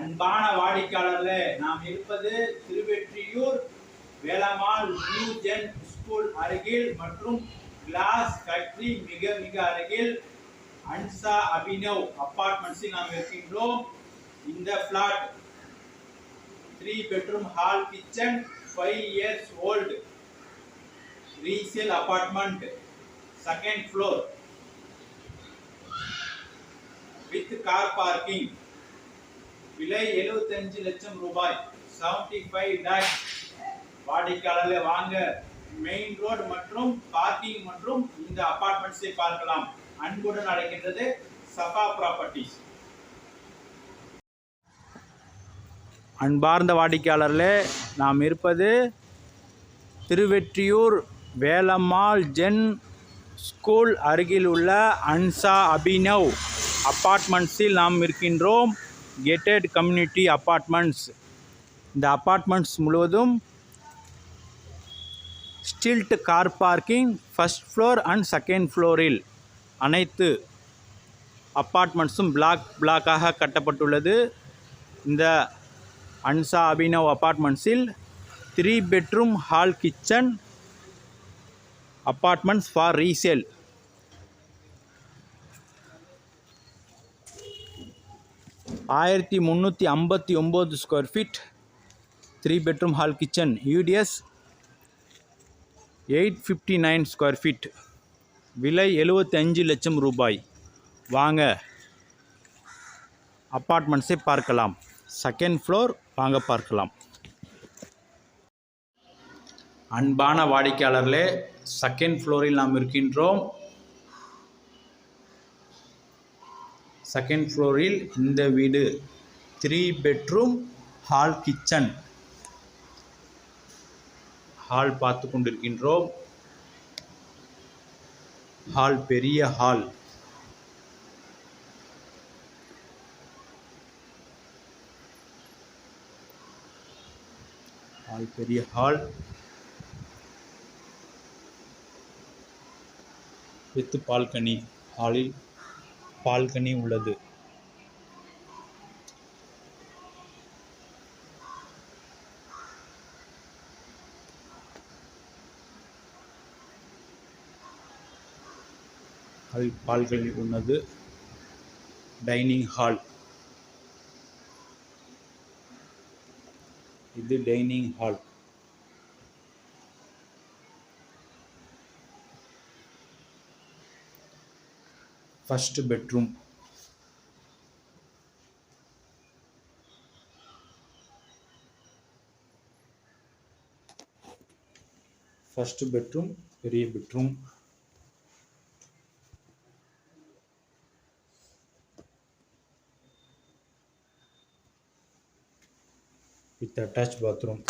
அன்பான வாடிக்கையாளர்களே நாம் இருப்பது Thiruvottiyur Velammal new gen school அருகில் மற்றும் கிளாஸ் ஃபேக்டரி மிக மிக அருகில் அன்சா அபினவ் அப்பார்ட்மெண்ட்ஸில் நாம் இருக்கின்றோம். இந்த flat three bedroom hall kitchen five years old resale apartment second floor with car parking விலை 75 லட்சம் ரூபாய். 75 ஃபைவ் லேக் வாடிக்கையாளர்களே வாங்க மெயின் ரோடு மற்றும் பார்க்கிங் மற்றும் இந்த அபார்ட்மெண்ட்ஸை பார்க்கலாம். அன்புடன் அழைக்கின்றது சஃபா ப்ராப்பர்ட்டிஸ் அன்பார்ந்த வாடிக்கையாளர்களே நாம் இருப்பது திருவெற்றியூர் வேலம்மாள் ஜென் ஸ்கூல் அருகில் உள்ள அன்சா அபினவ் அப்பார்ட்மெண்ட்ஸில் நாம் இருக்கின்றோம். கேட்டட் கம்யூனிட்டி அப்பார்ட்மெண்ட்ஸ் இந்த அப்பார்ட்மெண்ட்ஸ் முழுவதும் stilt car parking first floor and second ஃப்ளோரில் அனைத்து அப்பார்ட்மெண்ட்ஸும் பிளாக் பிளாக்காக கட்டப்பட்டுள்ளது. இந்த அன்சா Abhinav அப்பார்ட்மெண்ட்ஸில் three bedroom hall kitchen apartments for resale ஆயிரத்தி முந்நூற்றி ஐம்பத்தி ஒம்பது square feet three bedroom hall kitchen UDS eight fifty nine square feet விலை எழுபத்தஞ்சு லட்சம் ரூபாய். வாங்க அப்பார்ட்மெண்ட்ஸை பார்க்கலாம். செகண்ட் ஃப்ளோர் வாங்க பார்க்கலாம். அன்பான வாடிக்கையாளர்களே செகண்ட் ஃப்ளோரில் நாம் இருக்கின்றோம். செகண்ட் ஃப்ளோரில் இந்த வீடு. Three bedroom hall kitchen hall பார்த்து கொண்டிருக்கின்றோம் ஹால் பெரிய ஹால் ஹால் பெரிய ஹால் வித் பால்கனி ஹாலில் பால்கனி உள்ளது. ஹால் பால்கனி உள்ளது. Dining hall. இது dining hall. First bedroom first bedroom பெரிய பெட்ரூம் with attached bathroom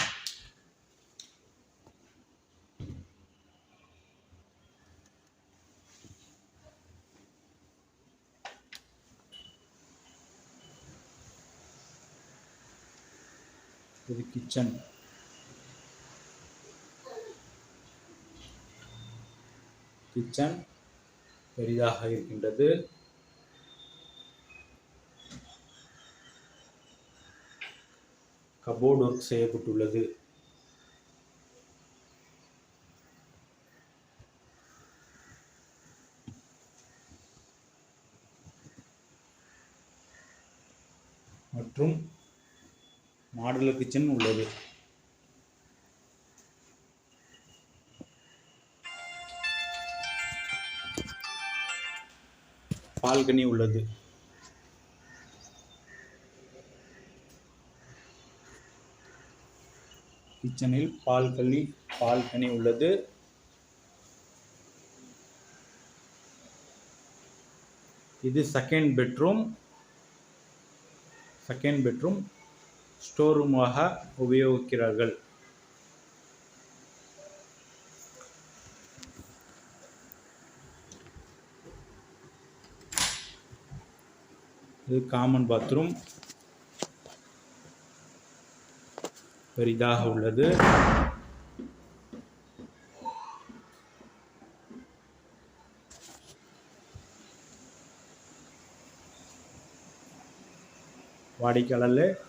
இது கிச்சன் கிச்சன் பெரிதாக இருக்கின்றது. கபோர்டு ஒர்க் செய்யப்பட்டுள்ளது. மற்றும் மாடுலர் கிச்சன் உள்ளது. பால்கனி உள்ளது. கிச்சனில் பால்கனி பால்கனி உள்ளது. இது second bedroom second bedroom store ரூமாக உபயோகிக்கிறார்கள். இது காமன் பாத்ரூம் பெரிதாக உள்ளது. வாடிக்கையாளர்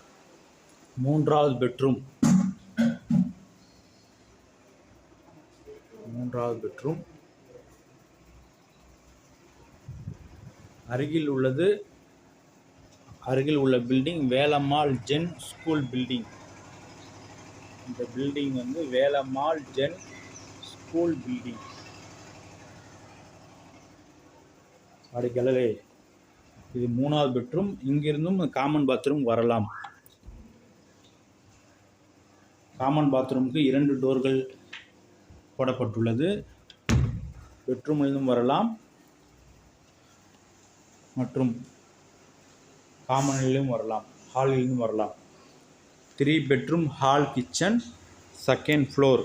மூன்றாவது பெட்ரூம். மூன்றாவது பெட்ரூம். அருகில் உள்ளது அருகில் உள்ள building Velammal gen school building இந்த பில்டிங் வந்து வேலம்மாள் ஜென் ஸ்கூல் பில்டிங் வாடிக்கையாளரே இது மூணாவது பெட்ரூம். இங்கிருந்தும் காமன் பாத்ரூம் வரலாம். காமன் பாத்ரூமுக்கு இரண்டு டோர்கள் போடப்பட்டுள்ளது. பெட்ரூமிலிருந்தும் வரலாம். மற்றும் காமனிலும் வரலாம். ஹாலிலும் வரலாம். Three bedroom hall kitchen second floor